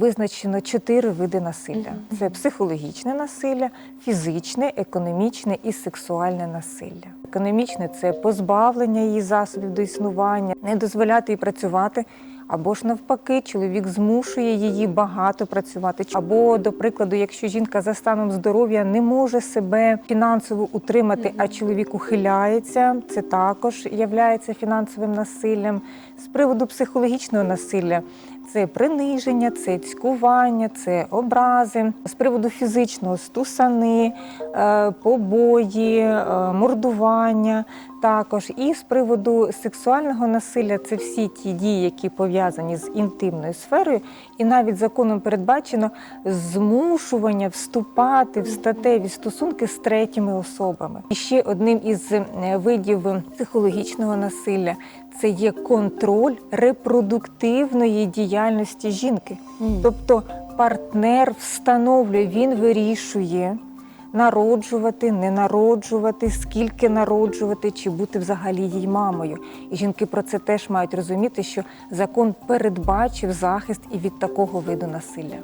Визначено чотири види насилля: це психологічне насилля, фізичне, економічне і сексуальне насилля. Економічне це позбавлення її засобів до існування, не дозволяти їй працювати. Або ж навпаки, чоловік змушує її багато працювати. Або, до прикладу, якщо жінка за станом здоров'я не може себе фінансово утримати, а чоловік ухиляється, це також є фінансовим насиллям. З приводу психологічного насилля це приниження, це цькування, це образи. З приводу фізичного стусани, е, побої, е, мордування. Також і з приводу сексуального насилля це всі ті дії, які пов'язані з інтимною сферою, і навіть законом передбачено змушування вступати в статеві стосунки з третіми особами. І ще одним із е, видів психологічного насилля це є контроль репродуктивної діяльності жінки. Тобто партнер встановлює, він вирішує народжувати, не народжувати, скільки народжувати, чи бути взагалі їй мамою. І жінки про це теж мають розуміти, що закон передбачив захист і від такого виду насилля.